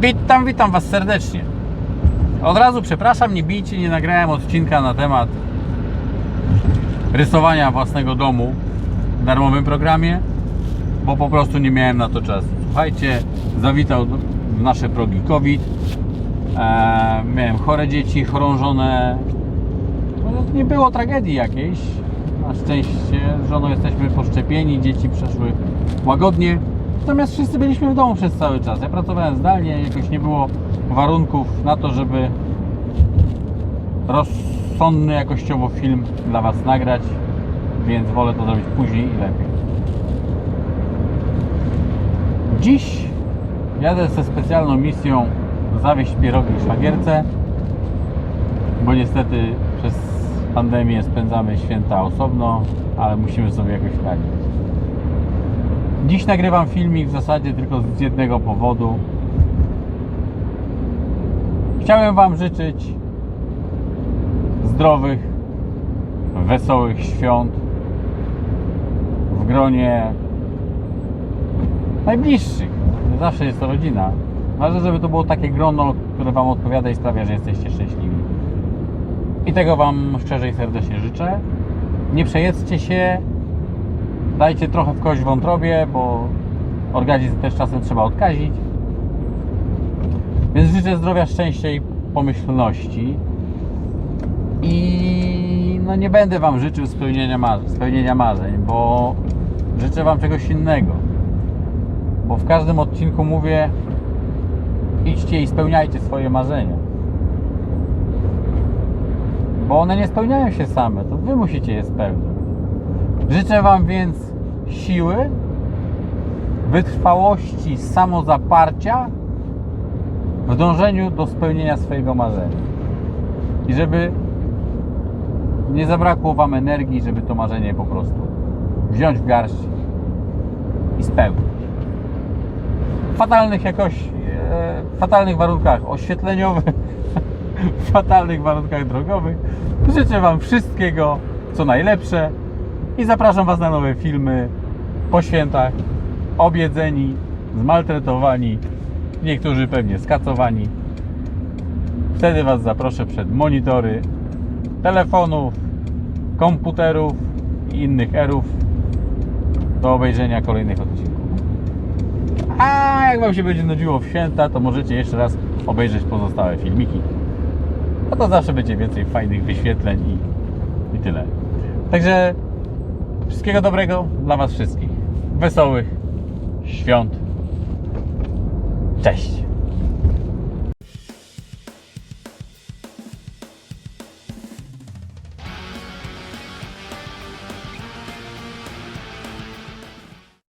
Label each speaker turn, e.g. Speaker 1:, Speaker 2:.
Speaker 1: Witam, witam Was serdecznie. Od razu przepraszam, nie bijcie, nie nagrałem odcinka na temat rysowania własnego domu w darmowym programie, bo po prostu nie miałem na to czasu. Słuchajcie, zawitał w nasze progi COVID. Eee, miałem chore dzieci, chorą żonę. No, nie było tragedii jakiejś. Na szczęście z żoną jesteśmy poszczepieni, dzieci przeszły łagodnie. Natomiast wszyscy byliśmy w domu przez cały czas. Ja pracowałem zdalnie, jakoś nie było warunków na to, żeby rozsądny jakościowo film dla Was nagrać, więc wolę to zrobić później i lepiej. Dziś jadę ze specjalną misją zawieźć pierogi szwagierce, bo niestety przez pandemię spędzamy święta osobno, ale musimy sobie jakoś radzić. Dziś nagrywam filmik w zasadzie tylko z jednego powodu. Chciałem Wam życzyć zdrowych, wesołych świąt w gronie najbliższych. Zawsze jest to rodzina. Ważne, żeby to było takie grono, które Wam odpowiada i sprawia, że jesteście szczęśliwi. I tego Wam szczerze i serdecznie życzę. Nie przejedzcie się, dajcie trochę w kość wątrobie, bo organizm też czasem trzeba odkazić. Więc życzę zdrowia, szczęścia i pomyślności. I no nie będę Wam życzył spełnienia, mar- spełnienia marzeń, bo życzę Wam czegoś innego. Bo w każdym odcinku mówię, idźcie i spełniajcie swoje marzenia. Bo one nie spełniają się same, to Wy musicie je spełnić. Życzę Wam więc siły, wytrwałości, samozaparcia w dążeniu do spełnienia swojego marzenia. I żeby nie zabrakło Wam energii, żeby to marzenie po prostu wziąć w garść i spełnić. W fatalnych jakoś, e, fatalnych warunkach oświetleniowych, fatalnych warunkach drogowych życzę Wam wszystkiego, co najlepsze i zapraszam Was na nowe filmy po świętach, obiedzeni, zmaltretowani, niektórzy pewnie skacowani. Wtedy Was zaproszę przed monitory telefonów, komputerów i innych erów do obejrzenia kolejnych odcinków. A jak Wam się będzie nudziło w święta, to możecie jeszcze raz obejrzeć pozostałe filmiki. No to zawsze będzie więcej fajnych wyświetleń i, i tyle. Także wszystkiego dobrego dla Was wszystkich. Wesołych świąt. Cześć!